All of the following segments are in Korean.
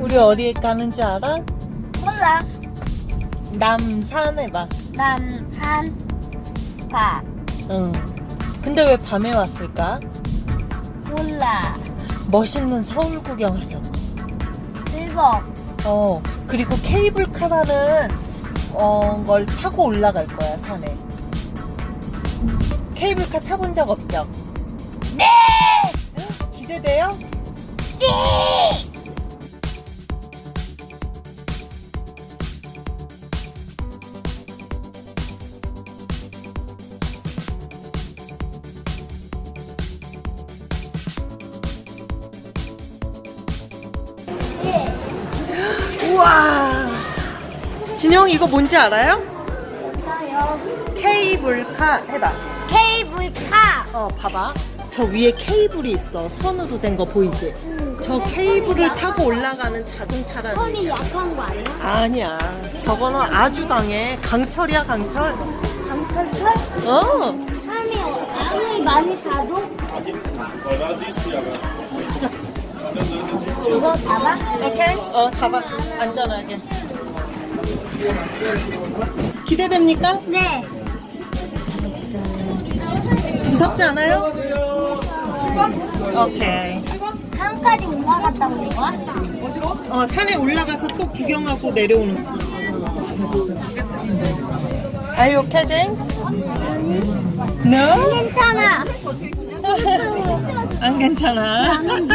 우리 어디 가는지 알아? 몰라. 남산 해봐. 남산 가. 응. 근데 왜 밤에 왔을까? 몰라. 멋있는 서울 구경하려고. 대박. 어. 그리고 케이블카라는 어, 걸 타고 올라갈 거야 산에. 케이블카 타본 적 없죠? 네! 기대돼요? 네! 진영 이거 뭔지 알아요? 케이블카 해봐. 케이블카. 어, 봐봐. 저 위에 케이블이 있어. 선으로 된 거 보이지? 저 케이블을 타고 올라가는 자동차라는 손이 얘기야. 약한 거 아니야? 아니야. 저거는 아주 강해. 강철이야, 강철. 강철철? 어. 삶이 아무리 많이 타도 자, 이거 봐봐. 오케이. 어, 잡아. 안전하게. 기대됩니까? 네. 무섭지 않아요? 오케이. 산까지 올라갔다 온 거야? 어, 산에 올라가서 또 구경하고 내려오는 거. Are you okay, James? No? 괜찮아. 안 괜찮아. 나는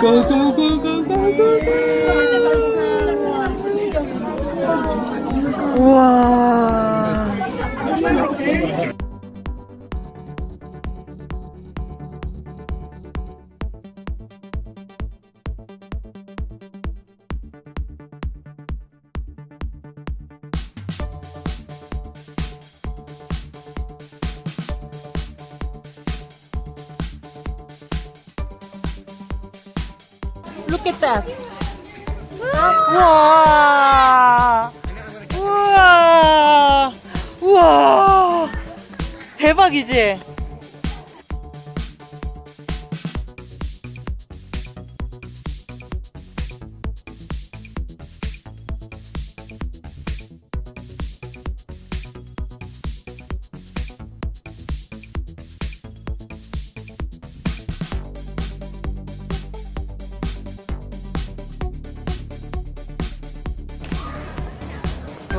고고고고고고. Look at that. 우와. 우와. 우와. 대박이지?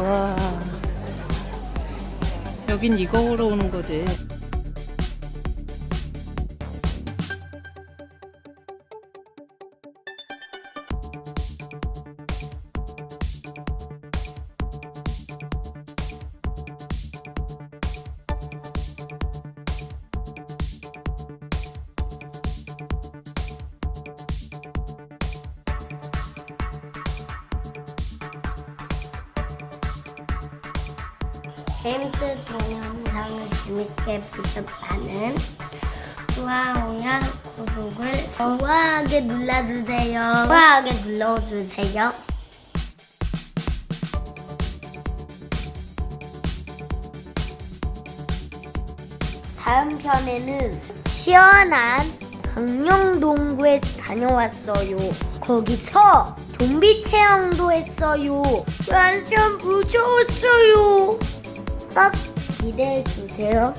와. 여긴 이거 보러 오는 거지. 제임스 동영상을 재밌게 부탁하는 좋아요와 구독을 우아하게 눌러주세요. 우아하게 눌러주세요. 다음 편에는 시원한 강릉동구에 다녀왔어요. 거기서 좀비 체험도 했어요. 완전 무서웠어요. 꼭 기대해 주세요.